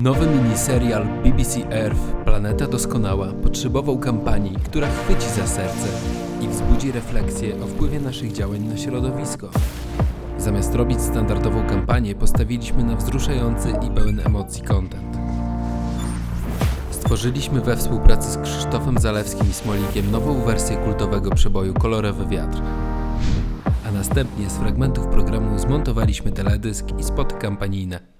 Nowy miniserial BBC Earth Planeta Doskonała potrzebował kampanii, która chwyci za serce i wzbudzi refleksję o wpływie naszych działań na środowisko. Zamiast robić standardową kampanię, postawiliśmy na wzruszający i pełen emocji content. Stworzyliśmy we współpracy z Krzysztofem Zalewskim i Smolikiem nową wersję kultowego przeboju Kolorowy Wiatr. A następnie z fragmentów programu zmontowaliśmy teledysk i spoty kampanijne.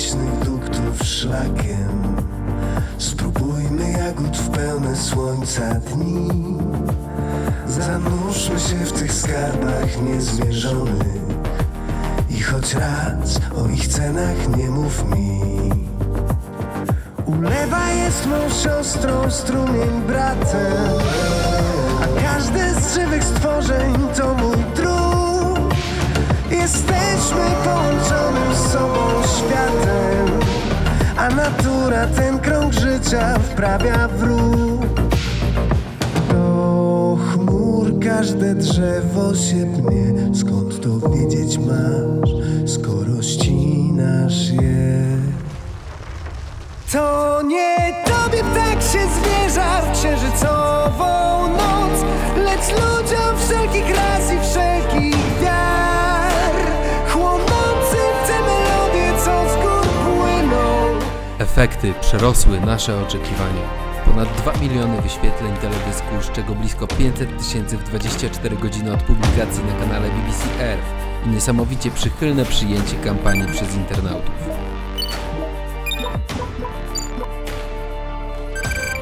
Leśnych duktów szlakiem. Spróbujmy jagód w pełne słońca dni. Zanurzmy się w tych skarbach niezmierzonych. I choć raz o ich cenach nie mów mi. Ulewa jest mą siostrą, strumień bratem. A każde z żywych stworzeń to mój drób Jesteśmy sobą światem A natura ten krąg życia wprawia w ruch. Do chmur każde drzewo się pnie. Skąd to wiedzieć masz, skoro ścinasz je? To nie tobie ptak się zwierza w księżycową noc Lecz ludziom wszelkich ras Efekty przerosły nasze oczekiwania. Ponad 2 miliony wyświetleń teledysku, z czego blisko 500 tysięcy w 24 godziny od publikacji na kanale BBC Earth i niesamowicie przychylne przyjęcie kampanii przez internautów.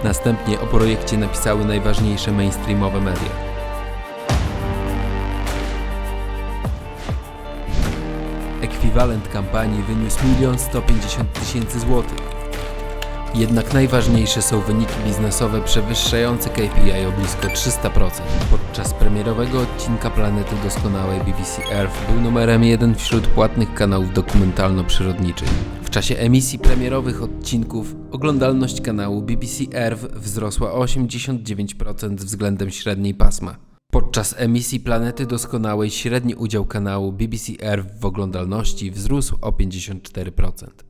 Następnie o projekcie napisały najważniejsze mainstreamowe media. Ekwiwalent kampanii wyniósł 1 150 tysięcy złotych. Jednak najważniejsze są wyniki biznesowe przewyższające KPI o blisko 300%. Podczas premierowego odcinka Planety Doskonałej BBC Earth był numerem jeden wśród płatnych kanałów dokumentalno-przyrodniczych. W czasie emisji premierowych odcinków oglądalność kanału BBC Earth wzrosła o 89% względem średniej pasma. Podczas emisji Planety Doskonałej średni udział kanału BBC Earth w oglądalności wzrósł o 54%.